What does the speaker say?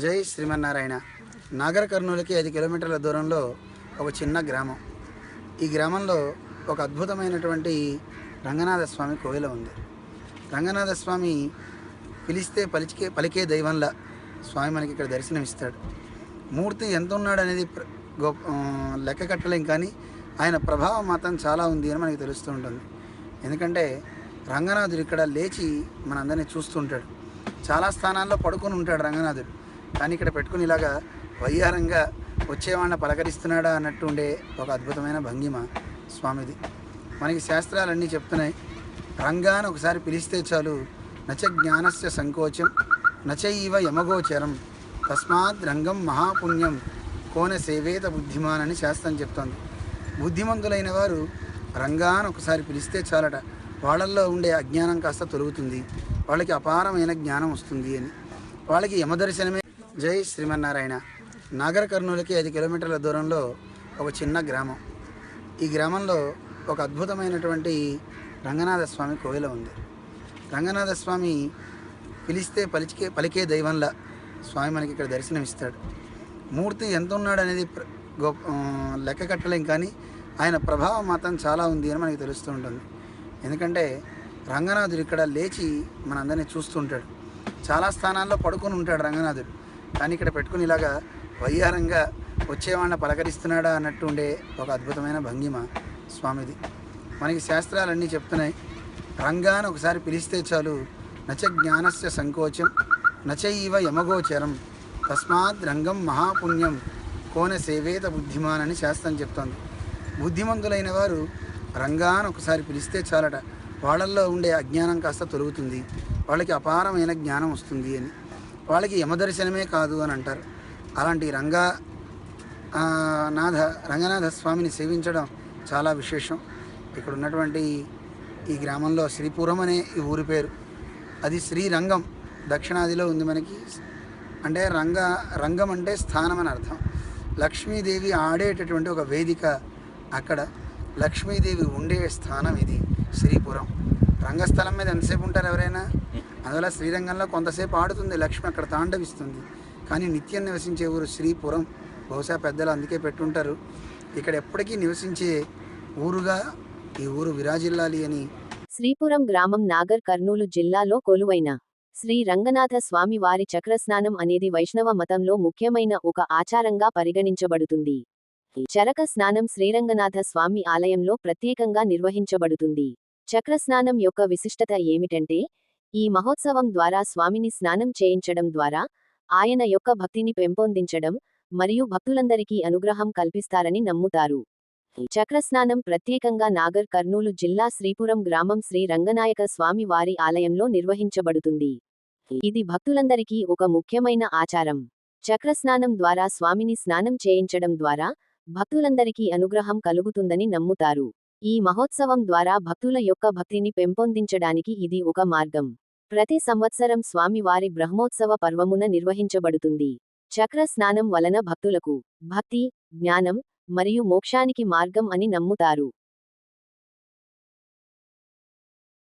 జై శ్రీమన్నారాయణ. నాగర్ కర్నూలుకి ఐదు కిలోమీటర్ల దూరంలో ఒక చిన్న గ్రామం. ఈ గ్రామంలో ఒక అద్భుతమైనటువంటి రంగనాథ స్వామి కోయిల ఉంది. రంగనాథ స్వామి పిలిస్తే పలికే పలికే దైవంలా స్వామి మనకి ఇక్కడ దర్శనమిస్తాడు. మూర్తి ఎంత ఉన్నాడు అనేది గొప్ప లెక్క కట్టలేం కానీ ఆయన ప్రభావం మాత్రం చాలా ఉంది అని మనకి తెలుస్తూ ఉంటుంది. ఎందుకంటే రంగనాథుడు ఇక్కడ లేచి మనందరినీ చూస్తుంటాడు. చాలా స్థానాల్లో పడుకొని ఉంటాడు రంగనాథుడు. కానీ ఇక్కడ పెట్టుకుని ఇలాగా వయ్యారంగా వచ్చేవాడిని పలకరిస్తున్నాడా అన్నట్టు ఉండే ఒక అద్భుతమైన భంగిమ స్వామిది. మనకి శాస్త్రాలన్నీ చెప్తున్నాయి రంగాన్ని ఒకసారి పిలిస్తే చాలు నచ జ్ఞానస్య సంకోచం నచైవ యమగోచరం తస్మాత్ రంగం మహాపుణ్యం కోన సేవేత బుద్ధిమాన్ అని శాస్త్రం చెప్తోంది. బుద్ధిమంతులైన వారు రంగాన్ని ఒకసారి పిలిస్తే చాలట వాళ్ళల్లో ఉండే అజ్ఞానం కాస్త తొలుగుతుంది వాళ్ళకి అపారమైన జ్ఞానం వస్తుంది అని. వాళ్ళకి యమదర్శనమే జై శ్రీమన్నారాయణ. నాగర్ కర్నూలుకి ఐదు కిలోమీటర్ల దూరంలో ఒక చిన్న గ్రామం. ఈ గ్రామంలో ఒక అద్భుతమైనటువంటి రంగనాథ స్వామి కోయిల ఉంది. రంగనాథ స్వామి పిలిస్తే పలికే పలికే దైవంలా స్వామి మనకి ఇక్కడ దర్శనమిస్తాడు. మూర్తి ఎంత ఉన్నాడు అనేది గొప్ప లెక్క కట్టలేం కానీ ఆయన ప్రభావం మాత్రం చాలా ఉంది అని మనకి తెలుస్తూ ఉంటుంది. ఎందుకంటే రంగనాథుడు ఇక్కడ లేచి మనందరినీ చూస్తుంటాడు. చాలా స్థానాల్లో పడుకొని ఉంటాడు రంగనాథుడు. కానీ ఇక్కడ పెట్టుకుని ఇలాగా వయ్యారంగా వచ్చేవాడిని పలకరిస్తున్నాడా అన్నట్టు ఉండే ఒక అద్భుతమైన భంగిమ స్వామిది. మనకి శాస్త్రాలన్నీ చెప్తున్నాయి రంగాన్ని ఒకసారి పిలిస్తే చాలు నచ జ్ఞానస్య సంకోచం నచైవ యమగోచరం తస్మాత్ రంగం మహాపుణ్యం కోన సేవేత బుద్ధిమాన్ అని శాస్త్రం చెప్తోంది. బుద్ధిమంతులైన వారు రంగాన్ని ఒకసారి పిలిస్తే చాలట వాళ్ళల్లో ఉండే అజ్ఞానం కాస్త తొలుగుతుంది వాళ్ళకి అపారమైన జ్ఞానం వస్తుంది అని. వాళ్ళకి యమదర్శనమే కాదు అని అంటారు. అలాంటి రంగా నాథ రంగనాథ స్వామిని సేవించడం చాలా విశేషం. ఇక్కడ ఉన్నటువంటి ఈ గ్రామంలో శ్రీపురం అనే ఈ ఊరి పేరు. అది శ్రీరంగం దక్షిణాదిలో ఉంది మనకి. అంటే రంగ రంగం అంటే స్థానం అని అర్థం. లక్ష్మీదేవి ఆడేటటువంటి ఒక వేదిక అక్కడ. లక్ష్మీదేవి ఉండే స్థానం ఇది శ్రీపురం. రంగస్థలం మీద ఎంతసేపు ఉంటారు ఎవరైనా? అందువల్ల శ్రీరంగంలో కొంతసేపు ఆడుతుంది. లక్ష్మి అక్కడ తాండవిస్తుంది. కానీ నిత్యం నివసించే ఊరు శ్రీపురం. బహుశా పెద్దలు అందుకే పెట్టుంటారు. ఇక్కడ ఎప్పటికీ నివసించే ఊరుగా ఈ ఊరు విరాజిల్లాలి అని శ్రీపురం గ్రామం నాగర్ కర్నూలు జిల్లాలో కొలువైన శ్రీ రంగనాథ స్వామి వారి చక్రస్నానం అనేది వైష్ణవ మతంలో ముఖ్యమైన ఒక ఆచారంగా పరిగణించబడుతుంది. ఈ చరక స్నానం శ్రీరంగనాథ స్వామి ఆలయంలో ప్రత్యేకంగా నిర్వహించబడుతుంది. చక్రస్నానం యొక్క విశిష్టత ఏమిటంటే ఈ మహోత్సవం ద్వారా స్వామిని స్నానం చేయించడం ద్వారా ఆయన యొక్క భక్తిని పెంపొందించడం మరియు భక్తులందరికీ అనుగ్రహం కల్పిస్తారని నమ్ముతారు. ఈ చక్రస్నానం ప్రత్యేకంగా నాగర్ కర్నూలు జిల్లా శ్రీపురం గ్రామం శ్రీ రంగనాయక స్వామి వారి ఆలయంలో నిర్వహించబడుతుంది. ఇది భక్తులందరికీ ఒక ముఖ్యమైన ఆచారం. చక్రస్నానం ద్వారా స్వామిని స్నానం చేయించడం ద్వారా భక్తులందరికీ అనుగ్రహం కలుగుతుందని నమ్ముతారు. ఈ మహోత్సవం ద్వారా భక్తుల యొక్క భక్తిని పెంపొందించడానికి ఇది ఒక మార్గం. ప్రతి సంవత్సరం స్వామివారి బ్రహ్మోత్సవ పర్వమున నిర్వహించబడుతుంది. చక్ర స్నానం వలన భక్తులకు భక్తి జ్ఞానం మరియు మోక్షానికి మార్గం అని నమ్ముతారు.